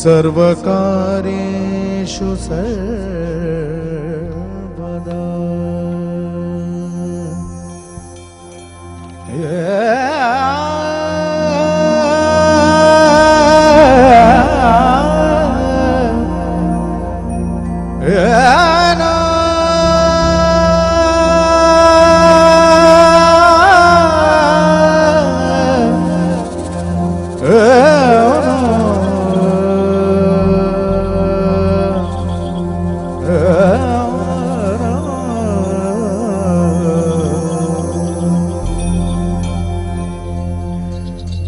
सर्वकारेषु सर्वदा yeah.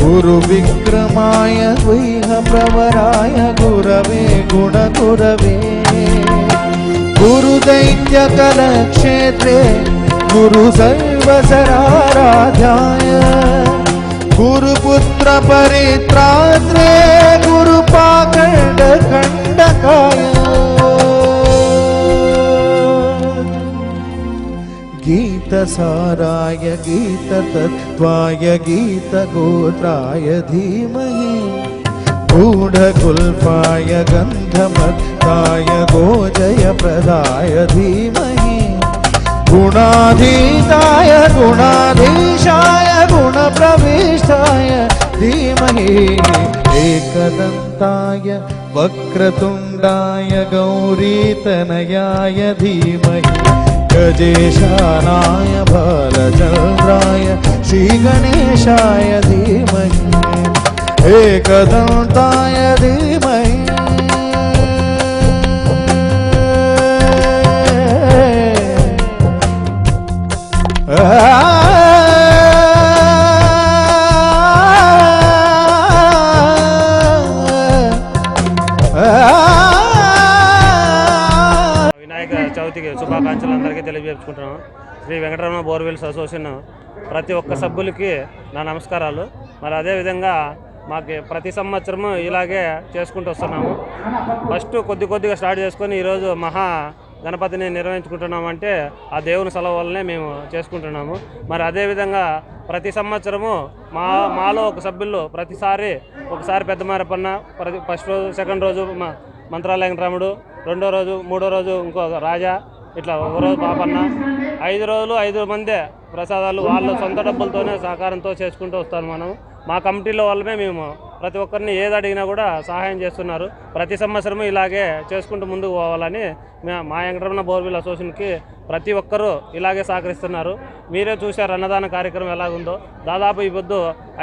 गुरुविक्रमाय गुह्यप्रवराय गुरवे गुणगुरवे गुरुदैत्यकलक्षेत्रे गुरुसर्वसराराध्याय गुरुपुत्रपरित्रात्रे गीतसाराय गीततत्त्वाय गीतगोत्राय धीमहि। गूढकुल्पाय गन्धमत्ताय गोजयप्रदाय धीमहि। गुणाधीताय गुणाधीशाय गुणप्रविष्टाय धीमहि। एकदन्ताय वक्रतुण्डाय गौरीतनयाय धीमहि गजेशानाय बालचन्द्राय श्रीगणेशाय धीमहि एकदन्ताय धीमहि వినాయక చవితికి శుభాకాంక్షలు అందరికీ తెలియజేసుకుంటున్నాను శ్రీ వెంకటరమణ బోర్వెల్స్ అసోసియేషన్ ప్రతి ఒక్క సభ్యులకి నా నమస్కారాలు. మరి అదేవిధంగా మాకు ప్రతి సంవత్సరము ఇలాగే చేసుకుంటూ వస్తున్నాము. ఫస్ట్ కొద్ది కొద్దిగా స్టార్ట్ చేసుకొని ఈరోజు మహా గణపతిని నిర్వహించుకుంటున్నామంటే ఆ దేవుని సెలవు వల్లనే మేము చేసుకుంటున్నాము. మరి అదేవిధంగా ప్రతి సంవత్సరము మా మాలో ఒక సభ్యులు ప్రతిసారి ఒకసారి పెద్ద మారపన్న ప్రతి ఫస్ట్ రోజు సెకండ్ రోజు మా మంత్రాలయం రాముడు రెండో రోజు మూడో రోజు ఇంకో రాజా ఇట్లా ఒక రోజు పాపన్న ఐదు రోజులు ఐదు మందే ప్రసాదాలు వాళ్ళ సొంత డబ్బులతోనే సహకారంతో చేసుకుంటూ వస్తాను మనం. మా కమిటీలో వాళ్ళమే మేము ప్రతి ఒక్కరిని ఏది అడిగినా కూడా సహాయం చేస్తున్నారు. ప్రతి సంవత్సరము ఇలాగే చేసుకుంటూ ముందుకు పోవాలని మా- వెంకటరమణ బోర్వెల్ అసోసియేషన్కి ప్రతి ఒక్కరూ ఇలాగే సహకరిస్తున్నారు. మీరే చూశారు అన్నదాన కార్యక్రమం ఎలాగుందో. దాదాపు ఈ పొద్దు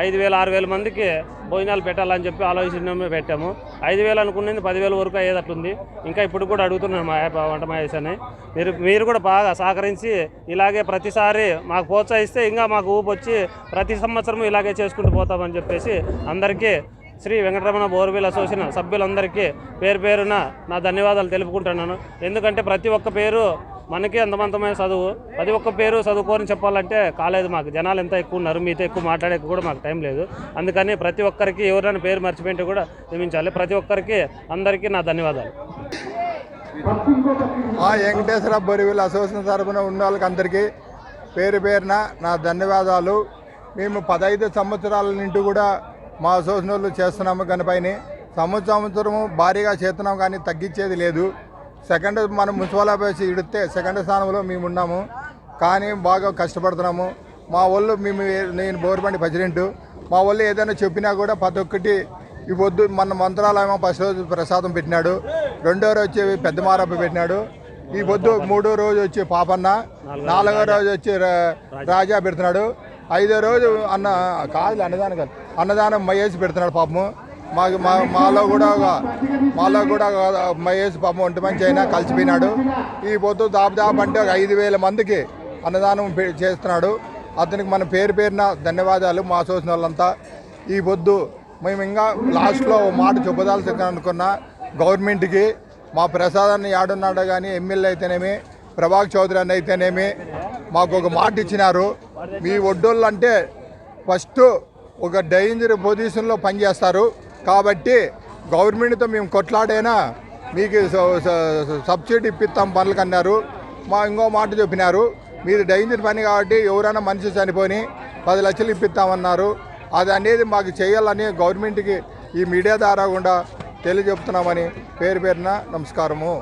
ఐదు వేల ఆరు వేల మందికి భోజనాలు పెట్టాలని చెప్పి ఆలోచన పెట్టాము. ఐదు వేలు అనుకున్నది పదివేల వరకు అయ్యేటట్టుంది ఇంకా ఇప్పుడు కూడా అడుగుతున్నాను మా యాప్ వంట మహేశాన్ని మీరు మీరు కూడా బాగా సహకరించి ఇలాగే ప్రతిసారి మాకు ప్రోత్సహిస్తే ఇంకా మాకు ఊపు వచ్చి ప్రతి సంవత్సరం ఇలాగే చేసుకుంటూ పోతామని చెప్పేసి అందరికీ శ్రీ వెంకటరమణ బోర్వెల్ అసోసియేషన్ సభ్యులందరికీ పేరు పేరున నా ధన్యవాదాలు తెలుపుకుంటున్నాను. ఎందుకంటే ప్రతి ఒక్క పేరు మనకి అంతమంతమైన చదువు. ప్రతి ఒక్క పేరు చదువుకోని చెప్పాలంటే కాలేదు మాకు. జనాలు ఎంత ఎక్కువ ఉన్నారు మీతో ఎక్కువ మాట్లాడే కూడా మాకు టైం లేదు. అందుకని ప్రతి ఒక్కరికి ఎవరైనా పేరు మర్చిపోయింటే కూడా క్షమించాలి ప్రతి ఒక్కరికి అందరికీ నా ధన్యవాదాలు. ఆ వెంకటేశ్వర బొరివిల్ అసోసియేషన్ తరపున ఉన్న వాళ్ళకి అందరికీ పేరు పేరున నా ధన్యవాదాలు. మేము పదహైదు సంవత్సరాల నుండి కూడా మా అసోసియేషన్ వాళ్ళు చేస్తున్నాము. కనుపైన సంవత్సరం సంవత్సరము భారీగా చేస్తున్నాం కానీ తగ్గించేది లేదు. సెకండ్ మనం మున్సిపల్ ఆఫీస్ ఇడితే సెకండ్ స్థానంలో మేము ఉన్నాము. కానీ బాగా కష్టపడుతున్నాము. మా వాళ్ళు మేము నేను బోర్బండి ప్రెసిడెంట్. మా వాళ్ళు ఏదైనా చెప్పినా కూడా ప్రతి ఒక్కటి ఈ పొద్దు మన మంత్రాలయం ఫస్ట్ రోజు ప్రసాదం పెట్టినాడు. రెండో రోజు వచ్చి పెద్ద మారప్ప పెట్టినాడు. ఈ పొద్దు మూడో రోజు వచ్చి పాపన్న. నాలుగో రోజు వచ్చి రాజా పెడుతున్నాడు. ఐదో రోజు అన్న కాదు అన్నదానం కాదు. అన్నదానం మహేష్ పెడుతున్నాడు పాపము. మాకు మా మాలో కూడా ఒక- మాలో కూడా మహేష్ పాపం ఒంటి మంచి అయినా కలిసిపోయినాడు. ఈ పొద్దు దాదాపు అంటే ఒక ఐదు వేల మందికి అన్నదానం చేస్తున్నాడు. అతనికి మన పేరు పేరున ధన్యవాదాలు మా చూసిన వాళ్ళంతా. ఈ పొద్దు మేము ఇంకా లాస్ట్లో మాట చెప్పదాల్సి అనుకున్నా గవర్నమెంట్కి మా ప్రసాదాన్ని యాడున్నాడు కానీ ఎమ్మెల్యే అయితేనేమి ప్రభాక్ చౌదరి అని అయితేనేమి మాకు ఒక మాట ఇచ్చినారు. మీ ఒడ్డోళ్ళు అంటే ఫస్ట్ ఒక డేంజర్ పొజిషన్లో పనిచేస్తారు. కాబట్టి గవర్నమెంట్తో మేము కొట్లాడైనా మీకు స- స- సబ్సిడీ ఇప్పిస్తాం పనులకు అన్నారు మా ఇంకో మాట చెప్పినారు. మీరు డేంజర్ పని కాబట్టి ఎవరైనా మనిషి చనిపోని పది లక్షలు ఇప్పిస్తామన్నారు. అది అనేది మాకు చేయాలని గవర్నమెంట్కి ఈ మీడియా ద్వారా కూడా తెలియజెప్తున్నామని పేరు పేరున నమస్కారము.